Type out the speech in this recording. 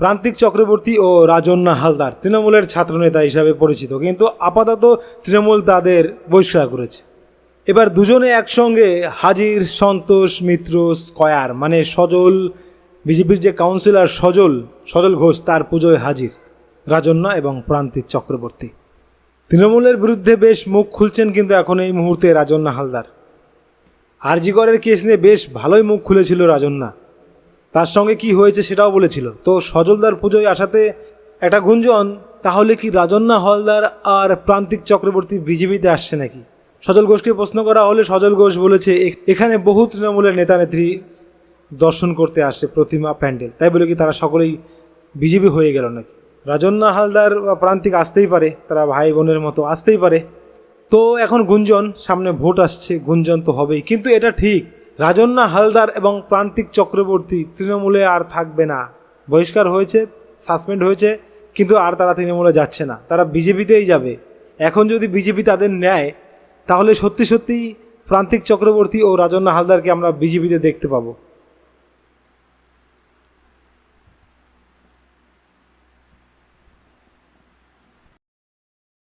প্রান্তিক চক্রবর্তী ও রাজন্না হালদার তৃণমূলের ছাত্রনেতা হিসাবে পরিচিত, কিন্তু আপাতত তৃণমূল তাদের বহিষ্কার করেছে। এবার দুজনে একসঙ্গে হাজির সন্তোষ মিত্র স্কয়ার মানে সজল, বিজেপির যে কাউন্সিলর সজল সজল ঘোষ, তার পুজোয় হাজির রাজন্না এবং প্রান্তিক চক্রবর্তী। তৃণমূলের বিরুদ্ধে বেশ মুখ খুলছেন কিন্তু এখন এই মুহূর্তে রাজন্না হালদার। আরজিকরের কেস নিয়ে বেশ ভালোই মুখ খুলেছিল রাজন্না। তার সঙ্গে কি হয়েছে সেটাও বলেছিল। তো সজলদার পুজোয় আসাতে একটা গুঞ্জন, তাহলে কি রাজন্না হলদার আর প্রান্তিক চক্রবর্তী বিজেপিতে আসছে নাকি? সজল ঘোষকে প্রশ্ন করা হলে সজল ঘোষ বলেছে এখানে বহু তৃণমূলের নেতা নেত্রী দর্শন করতে আসে প্রতিমা প্যান্ডেল। তাই বলে কি তারা সকলেই বিজেপি হয়ে গেল নাকি? রাজন্না হালদার বা প্রান্তিক আসতেই পারে, তারা ভাই বোনের মতো আসতেই পারে। তো এখন গুঞ্জন, সামনে ভোট আসছে, গুঞ্জন তো হবেই। কিন্তু এটা ঠিক রাজন্না হালদার এবং প্রান্তিক চক্রবর্তী তৃণমূলে আর থাকবে না। বহিষ্কার হয়েছে, সাসপেন্ড হয়েছে, কিন্তু আর তারা তৃণমূলে যাচ্ছে না। তারা বিজেপিতেই যাবে। এখন যদি বিজেপি তাদের নেয়, তাহলে সত্যি সত্যিই প্রান্তিক চক্রবর্তী ও রাজন্যা হালদারকে আমরা বিজেপিতে দেখতে পাবো।